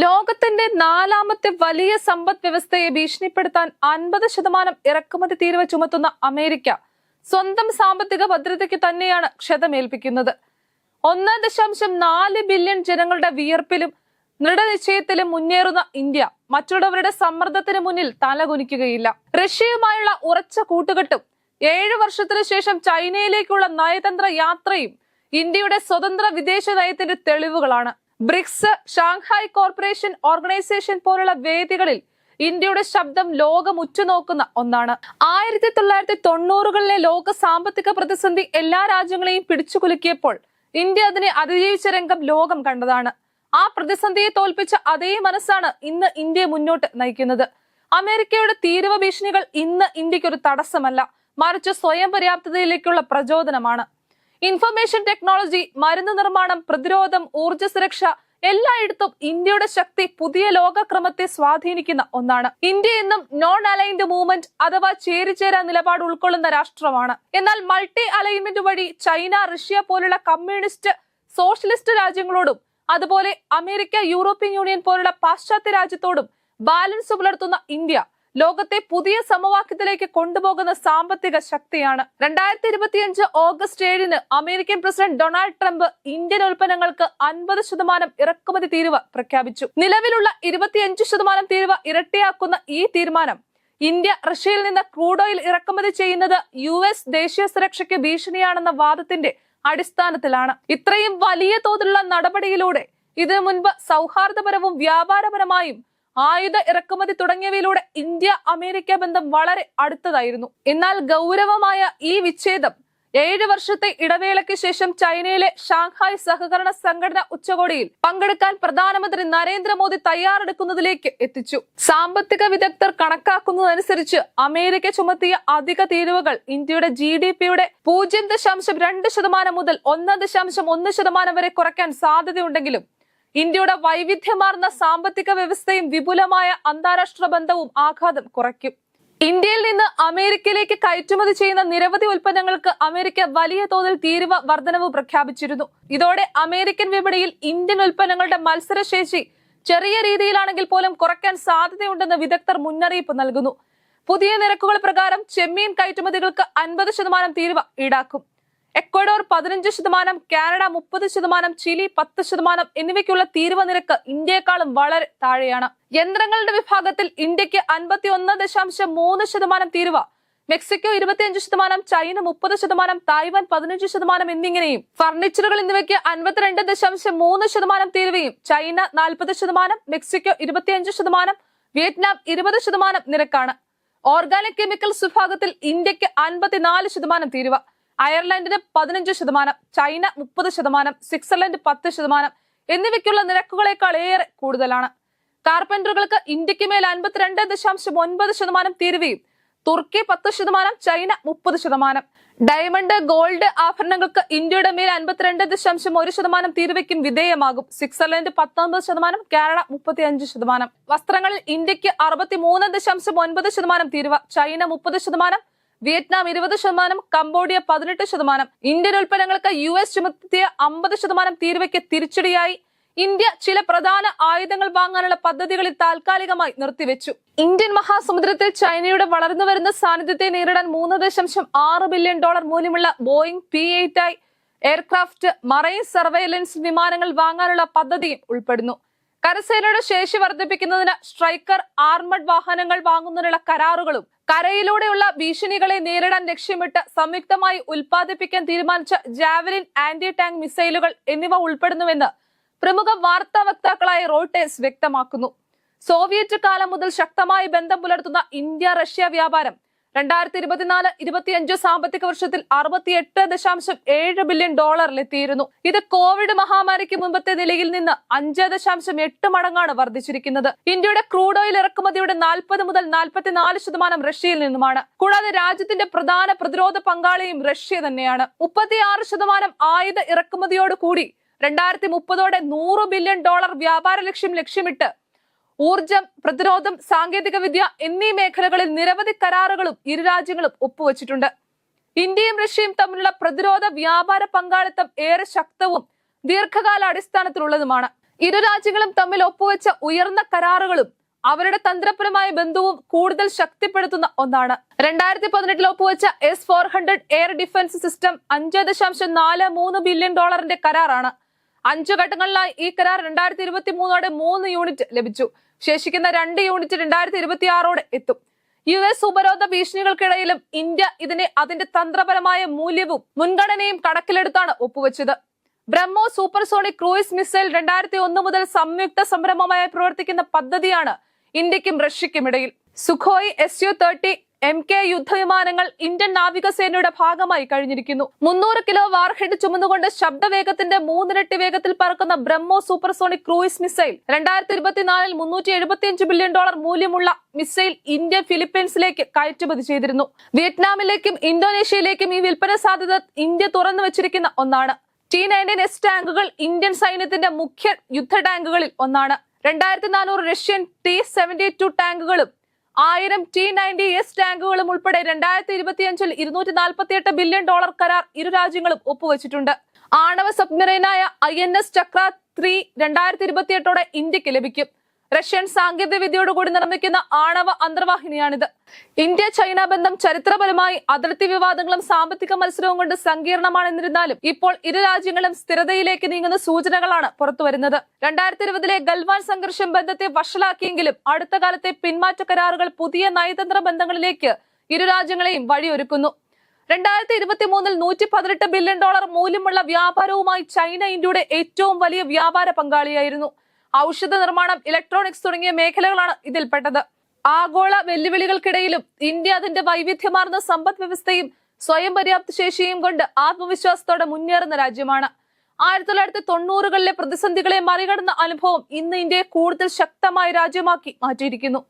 ലോകത്തിന്റെ നാലാമത്തെ വലിയ സമ്പദ് വ്യവസ്ഥയെ ഭീഷണിപ്പെടുത്താൻ അൻപത് ശതമാനം ഇറക്കുമതി തീരുവ ചുമത്തുന്ന അമേരിക്ക സ്വന്തം സാമ്പത്തിക ഭദ്രതയ്ക്ക് തന്നെയാണ് ക്ഷതമേൽപ്പിക്കുന്നത്. ഒന്ന് ദശാംശം നാല് ബില്യൺ ജനങ്ങളുടെ വിയർപ്പിലും ദൃഢനിശ്ചയത്തിലും മുന്നേറുന്ന ഇന്ത്യ മറ്റുള്ളവരുടെ സമ്മർദ്ദത്തിന് മുന്നിൽ തലകുനിക്കുകയില്ല. റഷ്യയുമായുള്ള ഉറച്ച കൂട്ടുകെട്ടും ഏഴു വർഷത്തിനു ശേഷം ചൈനയിലേക്കുള്ള നയതന്ത്ര യാത്രയും ഇന്ത്യയുടെ സ്വതന്ത്ര വിദേശ നയത്തിന്റെ തെളിവുകളാണ്. ബ്രിക്സ് ഷാങ്ഹായ് കോർപ്പറേഷൻ ഓർഗനൈസേഷൻ പോലുള്ള വേദികളിൽ ഇന്ത്യയുടെ ശബ്ദം ലോകം ഉറ്റുനോക്കുന്ന ഒന്നാണ്. ആയിരത്തി തൊള്ളായിരത്തി തൊണ്ണൂറുകളിലെ ലോക സാമ്പത്തിക പ്രതിസന്ധി എല്ലാ രാജ്യങ്ങളെയും പിടിച്ചുകുലുക്കിയപ്പോൾ ഇന്ത്യ അതിനെ അതിജീവിച്ച രംഗം ലോകം കണ്ടതാണ്. ആ പ്രതിസന്ധിയെ തോൽപ്പിച്ച അതേ മനസ്സാണ് ഇന്ന് ഇന്ത്യയെ മുന്നോട്ട് നയിക്കുന്നത്. അമേരിക്കയുടെ തീരുവ ഭീഷണികൾ ഇന്ന് ഇന്ത്യക്കൊരു തടസ്സമല്ല മറിച്ച് സ്വയം പര്യാപ്തതയിലേക്കുള്ള പ്രചോദനമാണ്. ഇൻഫർമേഷൻ ടെക്നോളജി മരുന്ന് നിർമ്മാണം പ്രതിരോധം ഊർജ സുരക്ഷ എല്ലായിടത്തും ഇന്ത്യയുടെ ശക്തി പുതിയ ലോകക്രമത്തെ സ്വാധീനിക്കുന്ന ഒന്നാണ്. ഇന്ത്യ എന്നും നോൺ അലൈൻഡ് മൂവ്മെന്റ് അഥവാ ചേരിചേരാ നിലപാട് ഉൾക്കൊള്ളുന്ന രാഷ്ട്രമാണ്. എന്നാൽ മൾട്ടി അലൈൻമെന്റ് വഴി ചൈന റഷ്യ പോലുള്ള കമ്മ്യൂണിസ്റ്റ് സോഷ്യലിസ്റ്റ് രാജ്യങ്ങളോടും അതുപോലെ അമേരിക്ക യൂറോപ്യൻ യൂണിയൻ പോലുള്ള പാശ്ചാത്യ രാജ്യത്തോടും ബാലൻസ് പുലർത്തുന്ന ഇന്ത്യ ലോകത്തെ പുതിയ സമവാക്യത്തിലേക്ക് കൊണ്ടുപോകുന്ന സാമ്പത്തിക ശക്തിയാണ്. രണ്ടായിരത്തി ഇരുപത്തിയഞ്ച് ഓഗസ്റ്റ് ഏഴിന് American president Donald Trump Indian ഉൽപ്പന്നങ്ങൾക്ക് അൻപത് ശതമാനം ഇറക്കുമതി തീരുവ പ്രഖ്യാപിച്ചു. നിലവിലുള്ള ഇരുപത്തിയഞ്ച് ശതമാനം തീരുവ ഇരട്ടിയാക്കുന്ന ഈ തീരുമാനം ഇന്ത്യ റഷ്യയിൽ നിന്ന് ക്രൂഡ് ഓയിൽ ഇറക്കുമതി ചെയ്യുന്നത് യു എസ് ദേശീയ സുരക്ഷയ്ക്ക് ഭീഷണിയാണെന്ന വാദത്തിന്റെ അടിസ്ഥാനത്തിലാണ്. ഇത്രയും വലിയ തോതിലുള്ള നടപടിയിലൂടെ ഇതിനു മുൻപ് സൗഹാർദ്ദപരവും വ്യാപാരപരമായും ആയുധ ഇറക്കുമതി തുടങ്ങിയവയിലൂടെ ഇന്ത്യ അമേരിക്ക ബന്ധം വളരെ അടുത്തതായിരുന്നു. എന്നാൽ ഗൗരവമായ ഈ വിച്ഛേദം ഏഴ് വർഷത്തെ ഇടവേളയ്ക്ക് ശേഷം ചൈനയിലെ ഷാങ്ഹായ് സഹകരണ സംഘടന ഉച്ചകോടിയിൽ പങ്കെടുക്കാൻ പ്രധാനമന്ത്രി നരേന്ദ്രമോദി തയ്യാറെടുക്കുന്നതിലേക്ക് എത്തിച്ചു. സാമ്പത്തിക വിദഗ്ധർ കണക്കാക്കുന്നതനുസരിച്ച് അമേരിക്ക ചുമത്തിയ അധിക തീരുവകൾ ഇന്ത്യയുടെ ജി ഡി പിയുടെ പൂജ്യം ദശാംശം രണ്ട് ശതമാനം മുതൽ ഒന്ന് ദശാംശം ഒന്ന് ശതമാനം വരെ കുറയ്ക്കാൻ സാധ്യതയുണ്ടെങ്കിലും ഇന്ത്യയുടെ വൈവിധ്യമാർന്ന സാമ്പത്തിക വ്യവസ്ഥയും വിപുലമായ അന്താരാഷ്ട്ര ബന്ധവും ആഘാതം കുറയ്ക്കും. ഇന്ത്യയിൽ നിന്ന് അമേരിക്കയിലേക്ക് കയറ്റുമതി ചെയ്യുന്ന നിരവധി ഉൽപ്പന്നങ്ങൾക്ക് അമേരിക്ക വലിയ തോതിൽ തീരുവ വർധനവ് പ്രഖ്യാപിച്ചിരുന്നു. ഇതോടെ അമേരിക്കൻ വിപണിയിൽ ഇന്ത്യൻ ഉൽപ്പന്നങ്ങളുടെ മത്സരശേഷി ചെറിയ രീതിയിലാണെങ്കിൽ പോലും കുറയ്ക്കാൻ സാധ്യതയുണ്ടെന്ന് വിദഗ്ധർ മുന്നറിയിപ്പ് നൽകുന്നു. പുതിയ നിരക്കുകൾ പ്രകാരം ചെമ്മീൻ കയറ്റുമതികൾക്ക് അൻപത് ശതമാനം തീരുവ ഈടാക്കും. എക്വഡോർ പതിനഞ്ച് ശതമാനം കാനഡ മുപ്പത് ശതമാനം ചിലി പത്ത് ശതമാനം എന്നിവയ്ക്കുള്ള തീരുവ നിരക്ക് ഇന്ത്യയെക്കാളും വളരെ താഴെയാണ്. യന്ത്രങ്ങളുടെ വിഭാഗത്തിൽ ഇന്ത്യയ്ക്ക് അൻപത്തി ഒന്ന് ദശാംശം മൂന്ന് ശതമാനം തീരുവ മെക്സിക്കോ ഇരുപത്തിയഞ്ച് ശതമാനം ചൈന മുപ്പത് ശതമാനം തായ്വാൻ പതിനഞ്ച് ശതമാനം എന്നിങ്ങനെയും. ഫർണിച്ചറുകൾ എന്നിവയ്ക്ക് അൻപത്തിരണ്ട് ദശാംശം മൂന്ന് ശതമാനം തീരുവയും ചൈന നാൽപ്പത് ശതമാനം മെക്സിക്കോ ഇരുപത്തിയഞ്ച് ശതമാനം വിയറ്റ്നാം ഇരുപത് ശതമാനം നിരക്കാണ്. ഓർഗാനിക് കെമിക്കൽസ് വിഭാഗത്തിൽ ഇന്ത്യയ്ക്ക് അൻപത്തിനാല് ശതമാനം തീരുവ അയർലൻഡിന് പതിനഞ്ച് ശതമാനം ചൈന മുപ്പത് ശതമാനം സ്വിറ്റ്സർലൻഡ് പത്ത് ശതമാനം എന്നിവയ്ക്കുള്ള നിരക്കുകളേക്കാൾ ഏറെ കൂടുതലാണ്. കാർപ്പന്ററുകൾക്ക് ഇന്ത്യയ്ക്ക് മേൽ അൻപത്തിരണ്ട് ദശാംശം ഒൻപത് ശതമാനം തീരുവയും തുർക്കി പത്ത് ശതമാനം ചൈന മുപ്പത് ശതമാനം. ഡയമണ്ട് ഗോൾഡ് ആഭരണങ്ങൾക്ക് ഇന്ത്യയുടെ മേൽ അൻപത്തിരണ്ട് ദശാംശം ഒരു ശതമാനം തീരുവയ്ക്കും വിധേയമാകും. സ്വിറ്റ്സർലൻഡ് പത്തൊമ്പത് ശതമാനം കാനഡ മുപ്പത്തി അഞ്ച് ശതമാനം. വസ്ത്രങ്ങളിൽ ഇന്ത്യയ്ക്ക് അറുപത്തി മൂന്ന് ദശാംശം ഒൻപത് ശതമാനം തീരുവ ചൈന മുപ്പത് ശതമാനം വിയറ്റ്നാം ഇരുപത് ശതമാനം കംബോഡിയ പതിനെട്ട് ശതമാനം. ഇന്ത്യൻ ഉൽപ്പന്നങ്ങൾക്ക് യു എസ് ചുമത്തിയ അമ്പത് ശതമാനം തീരുവയ്ക്ക് തിരിച്ചടിയായി. ഇന്ത്യ ചില പ്രധാന ആയുധങ്ങൾ വാങ്ങാനുള്ള പദ്ധതികളിൽ താൽക്കാലികമായി നിർത്തിവെച്ചു. ഇന്ത്യൻ മഹാസമുദ്രത്തിൽ ചൈനയുടെ വളർന്നു വരുന്ന സാന്നിധ്യത്തെ നേരിടാൻ മൂന്ന് ദശാംശം ആറ് ബില്യൺ ഡോളർ മൂല്യമുള്ള Boeing P eight I aircraft marine surveillance വിമാനങ്ങൾ വാങ്ങാനുള്ള പദ്ധതിയും ഉൾപ്പെടുന്നു. കരസേനയുടെ ശേഷി വർദ്ധിപ്പിക്കുന്നതിന് സ്ട്രൈക്കർ ആർമഡ് വാഹനങ്ങൾ വാങ്ങുന്നതിനുള്ള കരാറുകളും കരയിലൂടെയുള്ള ഭീഷണികളെ നേരിടാൻ ലക്ഷ്യമിട്ട് സംയുക്തമായി ഉൽപ്പാദിപ്പിക്കാൻ തീരുമാനിച്ച ജാവലിൻ ആന്റി ടാങ്ക് മിസൈലുകൾ എന്നിവ ഉൾപ്പെടുന്നുവെന്ന് പ്രമുഖ വാർത്താ വക്താക്കളായ റോട്ടേഴ്സ് വ്യക്തമാക്കുന്നു. സോവിയറ്റ് കാലം മുതൽ ശക്തമായി ബന്ധം പുലർത്തുന്ന ഇന്ത്യ റഷ്യ വ്യാപാരം രണ്ടായിരത്തി ഇരുപത്തിനാല് ഇരുപത്തിയഞ്ച് സാമ്പത്തിക വർഷത്തിൽ അറുപത്തിയെട്ട് ദശാംശം ഏഴ് ബില്യൺ ഡോളറിലെത്തിയിരുന്നു ഇത് കോവിഡ് മഹാമാരിക്ക് മുമ്പത്തെ നിലയിൽ നിന്ന് അഞ്ച് ദശാംശം എട്ട് മടങ്ങാണ് വർദ്ധിച്ചിരിക്കുന്നത്. ഇന്ത്യയുടെ ക്രൂഡ് ഓയിൽ ഇറക്കുമതിയുടെ നാൽപ്പത് മുതൽ നാൽപ്പത്തിനാല് ശതമാനം റഷ്യയിൽ നിന്നുമാണ്. കൂടാതെ രാജ്യത്തിന്റെ പ്രധാന പ്രതിരോധ പങ്കാളിയും റഷ്യ തന്നെയാണ്. മുപ്പത്തിയാറ് ശതമാനം ആയുധ ഇറക്കുമതിയോടുകൂടി രണ്ടായിരത്തി മുപ്പതോടെ നൂറ് ബില്യൺ ഡോളർ വ്യാപാര ലക്ഷ്യം ലക്ഷ്യമിട്ട് ഊർജം പ്രതിരോധം സാങ്കേതിക വിദ്യ എന്നീ മേഖലകളിൽ നിരവധി കരാറുകളും ഇരു രാജ്യങ്ങളും ഒപ്പുവച്ചിട്ടുണ്ട്. ഇന്ത്യയും റഷ്യയും തമ്മിലുള്ള പ്രതിരോധ വ്യാപാര പങ്കാളിത്തം ഏറെ ശക്തവും ദീർഘകാല അടിസ്ഥാനത്തിലുള്ളതുമാണ്. ഇരു രാജ്യങ്ങളും തമ്മിൽ ഒപ്പുവെച്ച ഉയർന്ന കരാറുകളും അവരുടെ തന്ത്രപരമായ ബന്ധവും കൂടുതൽ ശക്തിപ്പെടുത്തുന്ന ഒന്നാണ്. രണ്ടായിരത്തി പതിനെട്ടിൽ ഒപ്പുവെച്ച S four hundred air defence system അഞ്ച് ദശാംശം നാല് മൂന്ന് ബില്യൺ ഡോളറിന്റെ കരാറാണ്. അഞ്ചു ഘട്ടങ്ങളിലായി ഈ കരാർ രണ്ടായിരത്തി ഇരുപത്തി മൂന്നോടെ മൂന്ന് യൂണിറ്റ് ലഭിച്ചു. ശേഷിക്കുന്ന രണ്ട് യൂണിറ്റ് രണ്ടായിരത്തി ഇരുപത്തി ആറോടെ എത്തും. യു എസ് ഉപരോധ ഭീഷണികൾക്കിടയിലും ഇന്ത്യ ഇതിനെ അതിന്റെ തന്ത്രപരമായ മൂല്യവും മുൻഗണനയും കണക്കിലെടുത്താണ് ഒപ്പുവെച്ചത്. ബ്രഹ്മോ സൂപ്പർസോണിക് ക്രൂയിസ് മിസൈൽ രണ്ടായിരത്തി ഒന്ന് മുതൽ സംയുക്ത സംരംഭമായി പ്രവർത്തിക്കുന്ന പദ്ധതിയാണ് ഇന്ത്യക്കും റഷ്യക്കും ഇടയിൽ Sukhoi S U thirty M K യുദ്ധവിമാനങ്ങൾ ഇന്ത്യൻ നാവികസേനയുടെ ഭാഗമായി കഴിഞ്ഞിരിക്കുന്നു. മുന്നൂറ് കിലോ വാർഹെഡ് ചുമന്നുകൊണ്ട് ശബ്ദവേഗത്തിന്റെ മൂന്നിരട്ടി വേഗത്തിൽ പറക്കുന്ന ബ്രഹ്മോ സൂപ്പർസോണിക് ക്രൂയിസ് മിസൈൽ രണ്ടായിരത്തി ഇരുപത്തിനാലിൽ മുന്നൂറ്റി എഴുപത്തിയഞ്ച് ബില്യൺ ഡോളർ മൂല്യമുള്ള മിസൈൽ ഇന്ത്യ ഫിലിപ്പീൻസിലേക്ക് കയറ്റുമതി ചെയ്തിരുന്നു. വിയറ്റ്നാമിലേക്കും ഇന്തോനേഷ്യയിലേക്കും ഈ വിൽപ്പന സാധ്യത ഇന്ത്യ തുറന്നു വെച്ചിരിക്കുന്ന ഒന്നാണ്. ടി നയന്റീൻ എസ് ടാങ്കുകൾ ഇന്ത്യൻ സൈന്യത്തിന്റെ മുഖ്യ യുദ്ധ ടാങ്കുകളിൽ ഒന്നാണ്. രണ്ടായിരത്തി നാനൂറ് റഷ്യൻ ടി സെവന്റി ടു ടാങ്കുകളും ആയിരം ടി നയന്റി എസ് ടാങ്കുകളും ഉൾപ്പെടെ രണ്ടായിരത്തി ഇരുപത്തിയഞ്ചിൽ ഇരുന്നൂറ്റി നാൽപ്പത്തി എട്ട് ബില്യൺ ഡോളർ കരാർ ഇരു രാജ്യങ്ങളും ഒപ്പുവെച്ചിട്ടുണ്ട്. ആണവ സബ്മറൈനായ I N S Chakra three രണ്ടായിരത്തി ഇരുപത്തിയെട്ടോടെ ഇന്ത്യയ്ക്ക് ലഭിക്കും. റഷ്യൻ സാങ്കേതിക വിദ്യയോടുകൂടി നിർമ്മിക്കുന്ന ആണവ അന്തർവാഹിനിയാണിത്. ഇന്ത്യ ചൈന ബന്ധം ചരിത്രപരമായി അതിർത്തി വിവാദങ്ങളും സാമ്പത്തിക മത്സരവും കൊണ്ട് സങ്കീർണമാണെന്നിരുന്നാലും ഇപ്പോൾ ഇരു രാജ്യങ്ങളും സ്ഥിരതയിലേക്ക് നീങ്ങുന്ന സൂചനകളാണ് പുറത്തുവരുന്നത് രണ്ടായിരത്തി ഇരുപതിലെ ഗൽവാൻ സംഘർഷം ബന്ധത്തെ വഷളാക്കിയെങ്കിലും അടുത്ത കാലത്തെ പിന്മാറ്റ കരാറുകൾ പുതിയ നയതന്ത്ര ബന്ധങ്ങളിലേക്ക് ഇരു രാജ്യങ്ങളെയും വഴിയൊരുക്കുന്നു. രണ്ടായിരത്തി ഇരുപത്തി മൂന്നിൽ നൂറ്റി പതിനെട്ട് ബില്യൺ ഡോളർ മൂല്യമുള്ള വ്യാപാരവുമായി ചൈന ഇന്ത്യയുടെ ഏറ്റവും വലിയ വ്യാപാര പങ്കാളിയായിരുന്നു. ഔഷധ നിർമ്മാണം ഇലക്ട്രോണിക്സ് തുടങ്ങിയ മേഖലകളാണ് ഇതിൽപ്പെട്ടത്. ആഗോള വെല്ലുവിളികൾക്കിടയിലും ഇന്ത്യ അതിന്റെ വൈവിധ്യമാർന്ന സമ്പദ് വ്യവസ്ഥയും സ്വയം പര്യാപ്ത ശേഷിയും കൊണ്ട് ആത്മവിശ്വാസത്തോടെ മുന്നേറുന്ന രാജ്യമാണ്. ആയിരത്തി തൊള്ളായിരത്തി തൊണ്ണൂറുകളിലെ പ്രതിസന്ധികളെ മറികടന്ന അനുഭവം ഇന്ന് ഇന്ത്യയെ കൂടുതൽ ശക്തമായ രാജ്യമാക്കി മാറ്റിയിരിക്കുന്നു.